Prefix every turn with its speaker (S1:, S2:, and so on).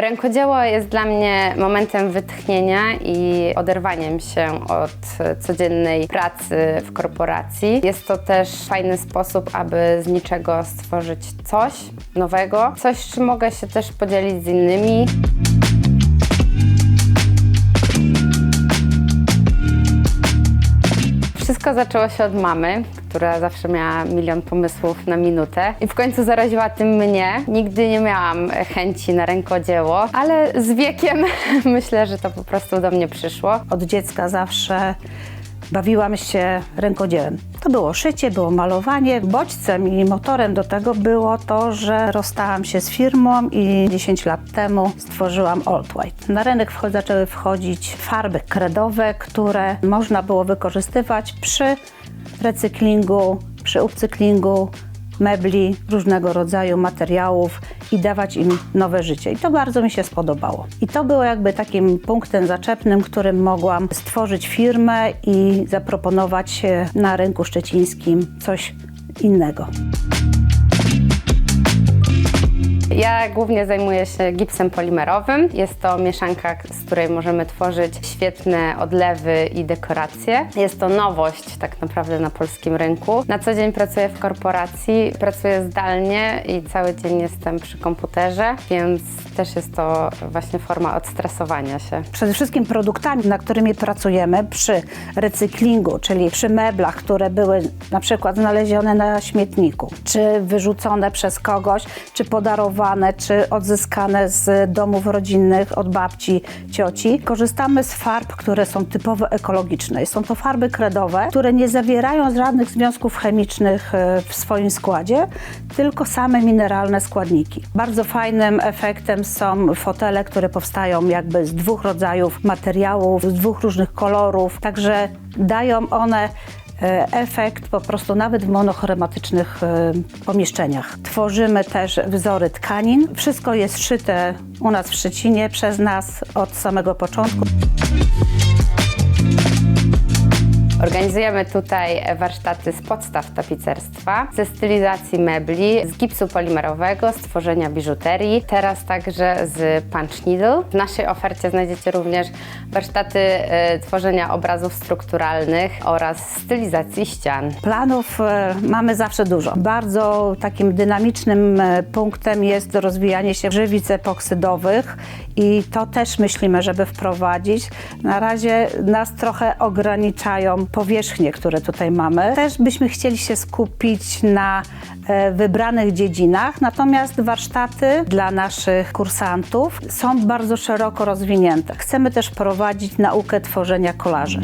S1: Rękodzieło jest dla mnie momentem wytchnienia i oderwaniem się od codziennej pracy w korporacji. Jest to też fajny sposób, aby z niczego stworzyć coś nowego, coś, czym mogę się też podzielić z innymi. Wszystko zaczęło się od mamy, która zawsze miała milion pomysłów na minutę i w końcu zaraziła tym mnie. Nigdy nie miałam chęci na rękodzieło, ale z wiekiem myślę, że to po prostu do mnie przyszło.
S2: Od dziecka zawsze bawiłam się rękodziełem. To było szycie, było malowanie. Bodźcem i motorem do tego było to, że rozstałam się z firmą i 10 lat temu stworzyłam Old White. Na rynek wcho- zaczęły wchodzić farby kredowe, które można było wykorzystywać przy recyklingu, przy upcyklingu mebli, różnego rodzaju materiałów i dawać im nowe życie. I to bardzo mi się spodobało. I to było jakby takim punktem zaczepnym, którym mogłam stworzyć firmę i zaproponować e, na rynku szczecińskim coś innego.
S1: Ja głównie zajmuję się gipsem polimerowym. Jest to mieszanka, z której możemy tworzyć świetne odlewy i dekoracje. Jest to nowość tak naprawdę na polskim rynku. Na co dzień pracuję w korporacji, pracuję zdalnie i cały dzień jestem przy komputerze, więc też jest to właśnie forma odstresowania się.
S2: Przede wszystkim produktami, na którymi pracujemy przy recyklingu, czyli przy meblach, które były na przykład znalezione na śmietniku, czy wyrzucone przez kogoś, czy podarowane, czy odzyskane z domów rodzinnych od babci, cioci. Korzystamy z farb, które są typowo ekologiczne. Są to farby kredowe, które nie zawierają żadnych związków chemicznych e, w swoim składzie, tylko same mineralne składniki. Bardzo fajnym efektem są fotele, które powstają jakby z dwóch rodzajów materiałów, z dwóch różnych kolorów, także dają one efekt po prostu nawet w monochromatycznych e, pomieszczeniach. Tworzymy też wzory tkanin. Wszystko jest szyte u nas w Szczecinie przez nas od samego początku.
S1: Organizujemy tutaj warsztaty z podstaw tapicerstwa, ze stylizacji mebli, z gipsu polimerowego, z tworzenia biżuterii, teraz także z punch needle. W naszej ofercie znajdziecie również warsztaty e, tworzenia obrazów strukturalnych oraz stylizacji ścian.
S2: Planów e, mamy zawsze dużo. Bardzo takim dynamicznym e, punktem jest rozwijanie się żywic epoksydowych i to też myślimy, żeby wprowadzić. Na razie nas trochę ograniczają powierzchnie, które tutaj mamy. Też byśmy chcieli się skupić na e, wybranych dziedzinach, natomiast warsztaty dla naszych kursantów są bardzo szeroko rozwinięte. Chcemy też prowadzić naukę tworzenia kolaży.